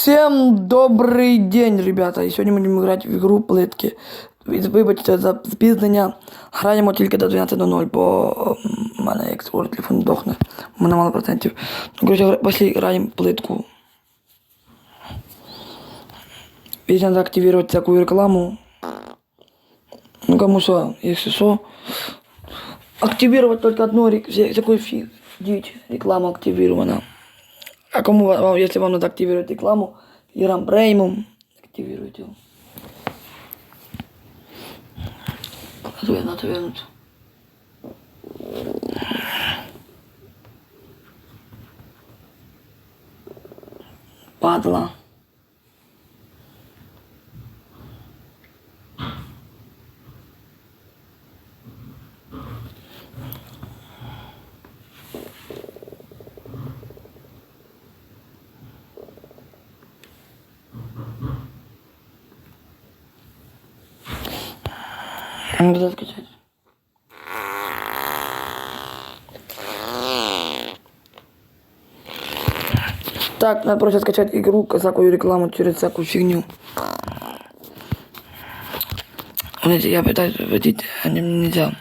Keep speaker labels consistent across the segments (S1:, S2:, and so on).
S1: Всем добрый день, ребята. І сьогодні ми будемо грати в ігру плитки. Від- Вибачте за запізнення. Граємо тільки до 12.00, бо м, в мене як скоро телефон дохне. У мене мало процентів. Ну, коротше, гра- пошли граємо плитку. Здесь надо активировать всякую рекламу. Ну кому что, если что. Активировать только одну рек- вся- всякую фиг. Дичь, реклама активирована. А кому, ва- вам- если вам надо активировать рекламу, Ирам Премиум, активируйте его. Надо, надо вернуть. Падла. Надо скачать. Так, надо просто скачать игру, всякую рекламу через всякую фигню. Знаете, я пытаюсь вводить, а не, нельзя.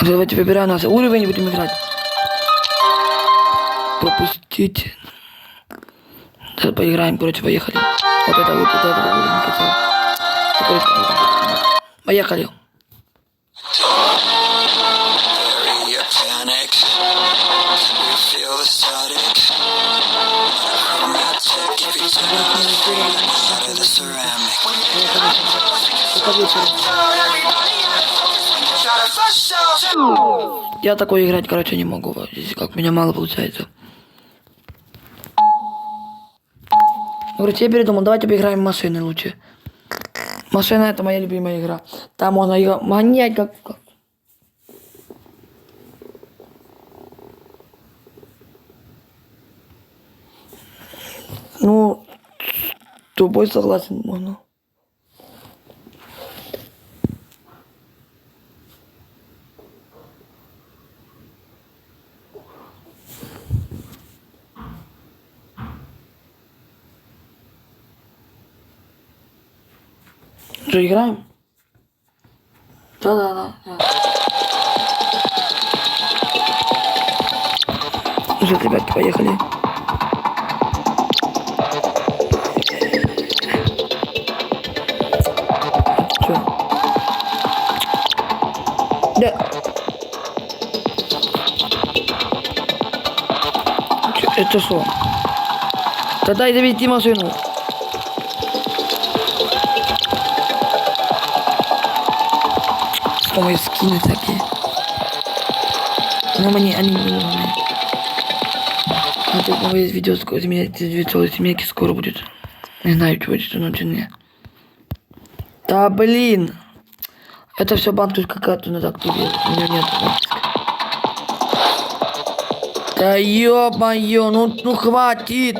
S1: Вот давайте выбираем нас уровень будем играть. Пропустить. Сейчас поиграем, короче, поехали. Вот это вот, вот это уровень. Ну, короче, Поехали. Я такой играть, короче, не могу. Здесь как меня мало получается. Короче, я передумал, давайте поиграем в машины лучше. Машина это моя любимая игра. Там можно ее гонять как... Ну, тобой согласен, можно. Что, играем? Да-да-да. да. Что, ребятки, поехали. Чё? Да. Это что? Тогда и завести машину. Ой, скины такие. Но мне они не. А тут новое видео скоро видео семейки скоро будет. Не знаю, чего это ночью не. Да блин. Это все банковская карта надо активировать. У меня нет. Да ё-моё, ну, ну хватит.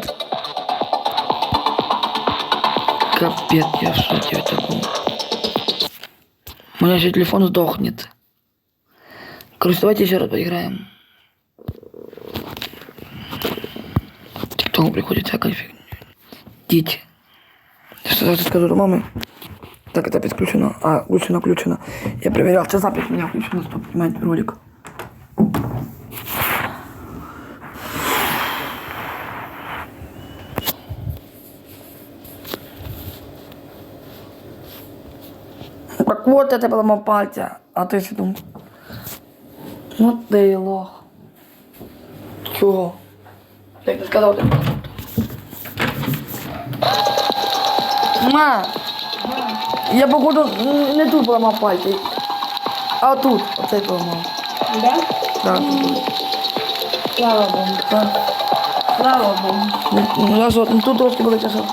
S1: Капец, я в шоке от такого. У меня еще телефон сдохнет. Короче, давайте еще раз поиграем. Тикток приходит всякая фигня. Дичь. Сейчас я скажу маме. Так, это опять включено. А, включено, включено. Я проверял, сейчас запись у меня включена, чтобы снимать ролик. Так вот это поломал пальця, а ти що думав? Ну ти лох. Чого? Як ти сказав, ти Ма! Я походу не тут поламав пальці, а тут, оцей поламав.
S2: Да?
S1: Так, тут.
S2: Слава Богу.
S1: Так.
S2: Слава Богу.
S1: Ну, я що, ну тут трошки буде часу.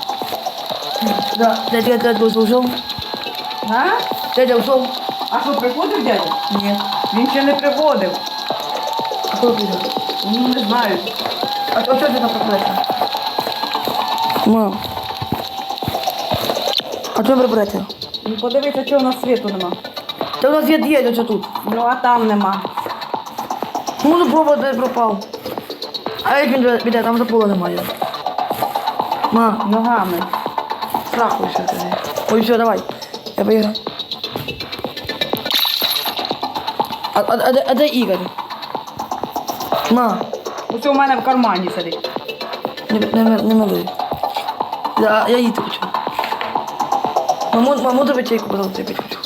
S1: Да, дядя, дядя, ушов.
S2: А?
S1: Дядя ушов.
S2: А що, приходив дядя?
S1: Ні.
S2: Він ще не приходив.
S1: А хто прийде?
S2: Ну, не знаю.
S1: А, а що це за проклятие? Мам. А що прибрати?
S2: Ну, подивися, чого у нас світу нема.
S1: Та у нас є ось тут.
S2: Ну, а там нема.
S1: Ну, ну провод десь пропав. А як він піде, там вже пола немає. Ма,
S2: Ногами.
S1: страхуй все тоді. Ой, все, давай. Я поіграю. А, а, а, де- а де Ігор? Ма,
S2: Оце у мене в кармані сидить.
S1: не, не, не, не мили. Я, я їти хочу. Маму, маму тебе чайку пожалуйста, я пить хочу.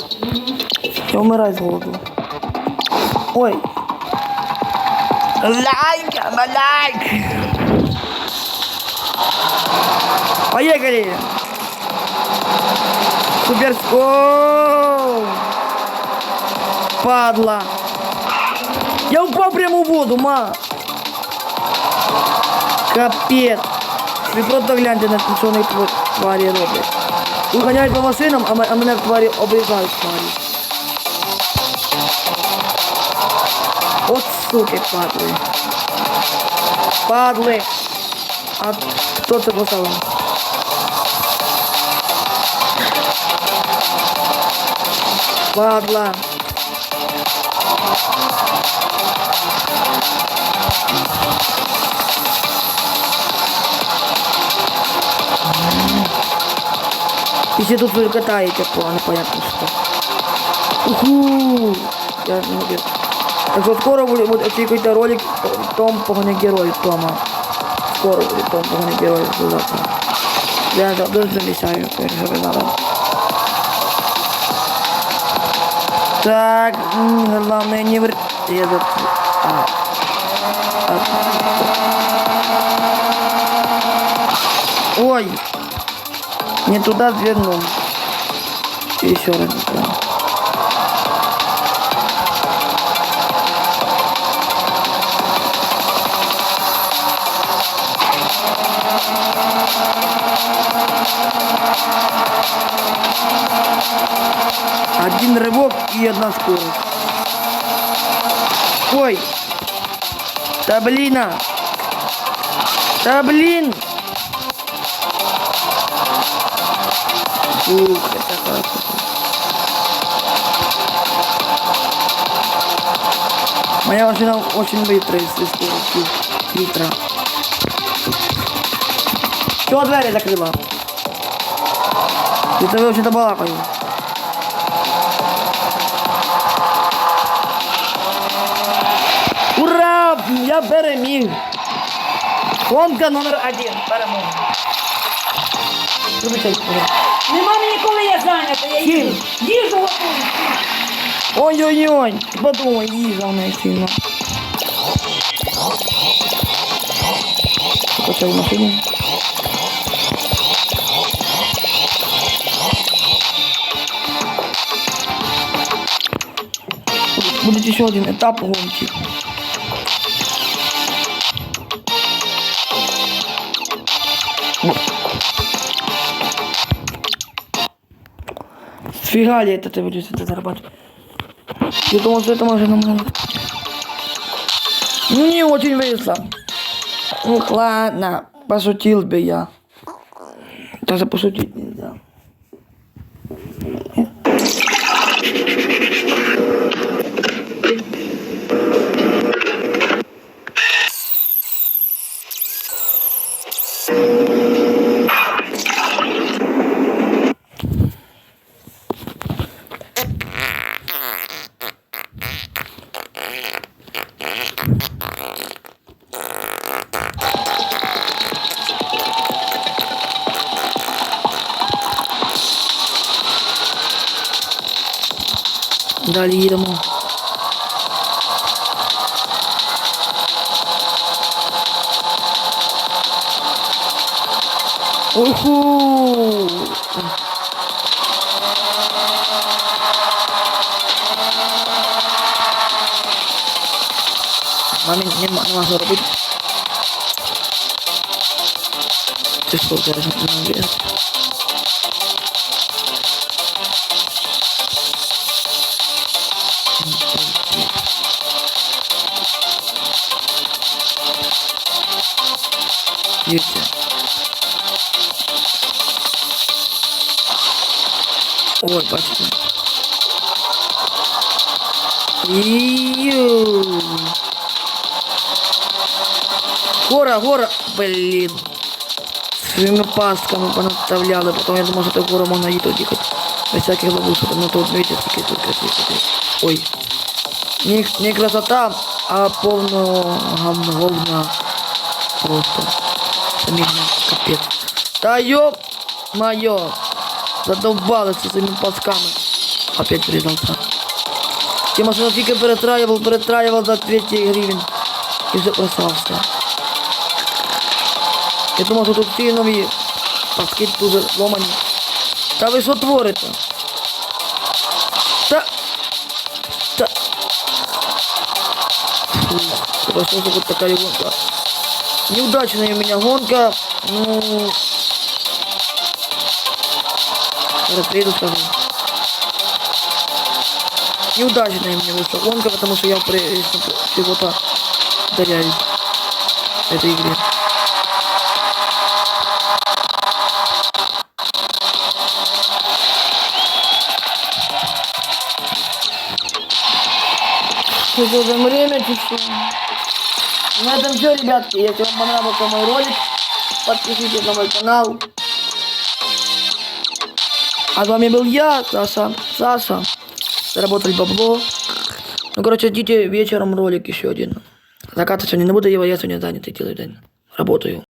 S1: Я умираю з голоду. Ой. Лайк, лайк. Поехали. Суперскол. Падла. Я упал прямо в воду, ма. Капець. Ви просто гляньте на що вони тво- тварі роблять. Уганяють по машинам, а, ме- а мене тварі обрізають тварі. От суки падли. Падли. А хто це поставив? Падла. И все тут вы катаете по непонятно что. Уху! Я не убил. Так что скоро будет вот очікуйте ролик Том погоня герой Тома. Скоро будет Том погоня герой завтра. Я за- дуже обіцяю, Так, главное не вр... А. А. Ой! Не туда свернул. Еще раз. Да. Один рывок и одна скорость. Ой! Да блин! а! Да блин! Ух, это хорошо. Моя машина очень быстрая, если скоростью литра. Чего двери закрыла? Это вы очень-то балакаю. Я переміг! Гонка номер один. Перемога. Вибачайте, пожалуйста.
S2: Нема мені коли я зайнята, я
S1: Ким?
S2: їжу. Їжу готую.
S1: Ой-ой-ой, подумай, їжа в неї сильно. Почав машину. Будет еще один этап гонки. Сфига ли это ты будешь это зарабатывать? Я думал, что это можно много. Ну, не очень весело. Ну, ладно, пошутил бы я. Даже пошутить нельзя. Далі їдемо. Уху! Мамі нема, нема що робити. Ти що, зараз не вряд. Їдьте. Ой, бачите. Ю. Гора, гора. Блін. Своими пастками понаставляли, потом я думал, что такое можно и тут ехать. Без всяких ловушек, но тут, видите, такие тут красивые. такие. Ой. Не, не красота, а полно говно. Просто. Самигно, капец. Да ёб моё. Задолбалась со своими пасками. Опять признался. Тема что тільки перетраивал, перетраивал за 200 гривен. І вже просрався. Я думав, що тут ці нові паски дуже ломані. Та ви що творите? Та... Та... Фу, это что за вот такая гонка? Неудачная у меня гонка. Ну... Зараз приеду скажу. Неудачная меня вышла гонка, потому что я при чего-то ударяюсь этой игре. Что время чуть На этом все, ребятки. Если вам понравился мой ролик, подпишитесь на мой канал. А с вами был я, Саша. Саша. Заработали бабло. Ну, короче, ждите вечером ролик еще один. Заката сегодня не буду его, я сегодня занятый целый день. Работаю.